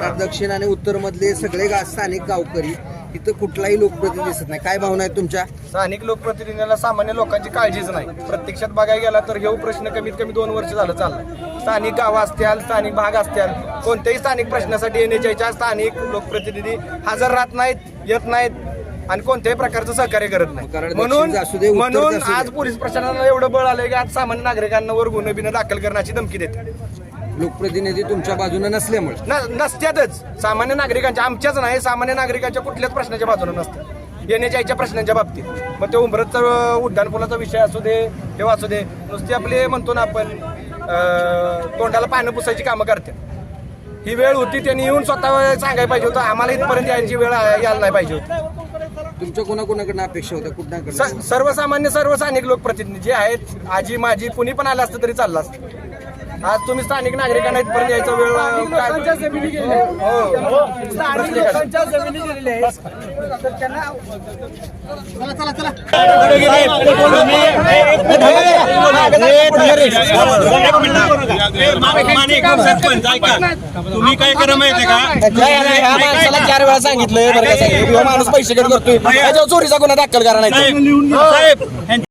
कारण दक्षिण आणि उत्तर मधले सगळे गा स्थानिक गावकरी इथं कुठलाही लोकप्रतिनिधी दिसत नाही. काय भावना आहेत तुमच्या? स्थानिक लोकप्रतिनिधीला सामान्य लोकांची काळजीच नाही. प्रत्यक्षात बघायला गेला तर हे प्रश्न कमीत कमी दोन वर्ष झालं चाललाय. स्थानिक गावं असतील स्थानिक भाग असतील कोणत्याही स्थानिक प्रश्नासाठी येण्याच्या स्थानिक लोकप्रतिनिधी हजर राहत नाहीत येत नाहीत आणि कोणत्याही प्रकारचं सहकार्य करत नाही. कारण म्हणून दक्षिणचं असू दे, उत्तरचं म्हणून असू दे. आज पोलीस प्रशासनाला एवढं बळ आलंय की आज सामान्य नागरिकांवर गुन्हे बिन्हे दाखल करण्याची धमकी देते लोकप्रतिनिधी तुमच्या बाजूने नसल्यामुळे. न- नसत्यातच. सामान्य नागरिकांच्या आमच्याच नाही सामान्य नागरिकांच्या कुठल्याच प्रश्नाच्या बाजूने नसतात येण्या जायच्या प्रश्नांच्या बाबतीत. मग ते उंबरतचा उड्डाण पुलाचा विषय असू दे हे असू दे नुसते आपले म्हणतो ना आपण अं, तोंडाला पानं पुसायची कामं करते ही वेळ होती त्यांनी येऊन स्वतः सांगायला पाहिजे होतं आम्हाला इथपर्यंत यायची वेळ यायला नाही पाहिजे होती. तुमच्या कोणाकोणाकडनं अपेक्षा होत्या? कुठं स- सर्वसामान्य सर्व स्थानिक लोकप्रतिनिधी जे आहेत आजी माझी कुणी पण आलं असतं तरी चाललं असतं. आज तुम्ही स्थानिक नागरिकांना इथपर्यंत यायचा वेळ काय- हो. प्रत्येकाचं. तुम्ही काय करा माहितीये का काय नाही, ह्या माणसाला चार वेळा सांगितलंय बरं का साहेब, ह्यो माणूस पैसे कट करतोय. त्याच्यावर चोरीचा गुन्हा दाखल करा नाही साहेब